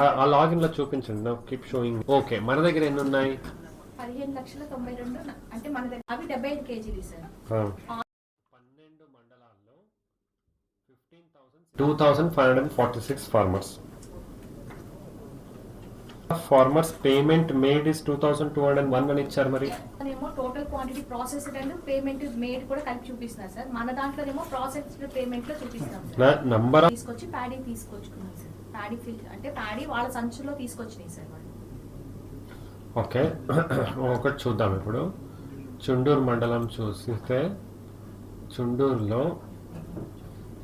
ఆ- లాగిన్లో చూపించండి. నా కీప్ షోయింగ్ ఓకే మన దగ్గర ఎన్ని ఉన్నాయి పదిహేను లక్షల తొంభై రెండు అంటే మన దగ్గర అవి డెబ్బై ఐదు కేజీలు సార్ పన్నెండు మండలాల్లో two thousand five hundred forty six farmers farmers payment made is two thousand two hundred one అని ఇచ్చారు మరి. ఏమో total quantity processed and payment made కూడా కలిపి చూపిస్తున్నారు సార్. మన దాంట్లోనేమో ప్రాసెస్డ్ పేమెంట్లో చూపిస్తాం సార్. నా నంబర్ తీసుకొచ్చి ప్యాడీ తీసుకొచ్చుకున్నాం సార్. ప్యాడీ ఫిల్ అంటే ప్యాడీ వాళ్ళ సంచులో తీసుకొచ్చినాయి సార్ వాళ్ళు. ఓకే. ఒకటి చూద్దాం ఇప్పుడు. చుండూరు మండలం చూస్తే చుండూరులో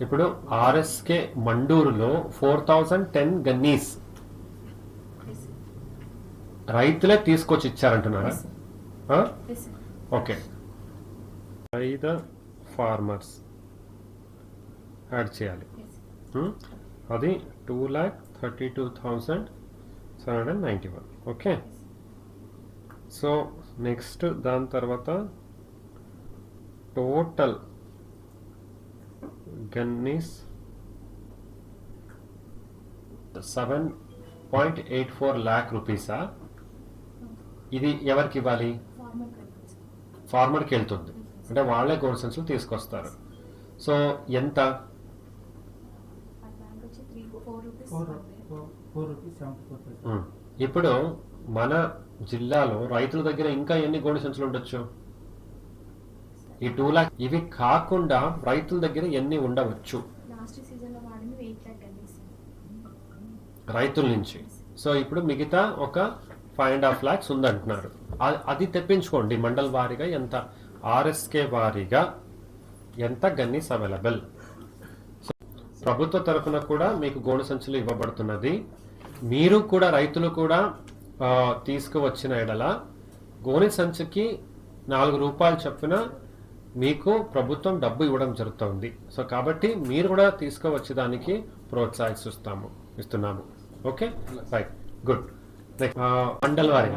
ఇప్పుడు ఆర్ఎస్కే మండూరులో ఫోర్ థౌజండ్ టెన్ గన్నీస్ రైతులే తీసుకొచ్చి ఇచ్చారంటున్నారా. Okay. By the farmers add చేయాలి. Hmm? అది two lakh thirty two thousand seven hundred ninety one okay so next దాని తర్వాత total gunnies seven point eight four lakh రూపీసా? ఇది ఎవరికి ఇవ్వాలి. ఫార్మర్కి వెళ్తుంది. అంటే వాళ్ళే గోల్డ్ సెన్స్లు తీసుకొస్తారు. సో ఎంత. ఇప్పుడు మన జిల్లాలో రైతుల దగ్గర ఇంకా ఎన్ని గోల్డ్ సెన్స్లు ఉండొచ్చు? ఈ టూ లాక్ ఇవి కాకుండా రైతుల దగ్గర ఎన్ని ఉండవచ్చు లాస్ట్ సీజన్లో వాడింది ఎయిట్ ల్యాక్ అండి సార్ రైతుల నుంచి. సో ఇప్పుడు మిగతా ఒక ఫైవ్ అండ్ హాఫ్ ల్యాక్స్ ఉందంటున్నారు. అది తెప్పించుకోండి మండల్ వారీగా ఎంత ఆర్ఎస్కే వారీగా ఎంత గన్నీస్ అవైలబుల్. ప్రభుత్వ తరఫున కూడా మీకు గోను సంచులు ఇవ్వబడుతున్నది. మీరు కూడా రైతులు కూడా తీసుకువచ్చిన ఎడల గోనె సంచికి నాలుగు రూపాయలు చొప్పున మీకు ప్రభుత్వం డబ్బు ఇవ్వడం జరుగుతుంది. సో కాబట్టి మీరు కూడా తీసుకువచ్చేదానికి ప్రోత్సహిస్తాము ఇస్తున్నాము. ఓకే రైట్ గుడ్ మండల్ వారి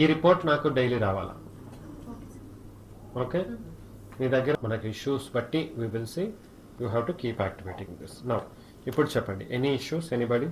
ఈ రిపోర్ట్ నాకు డైలీ రావాలా? ఓకే మీ దగ్గర మనకి ఇష్యూస్ బట్టి we will see you have to keep activating this now ఇప్పుడు చెప్పండి. Any issues anybody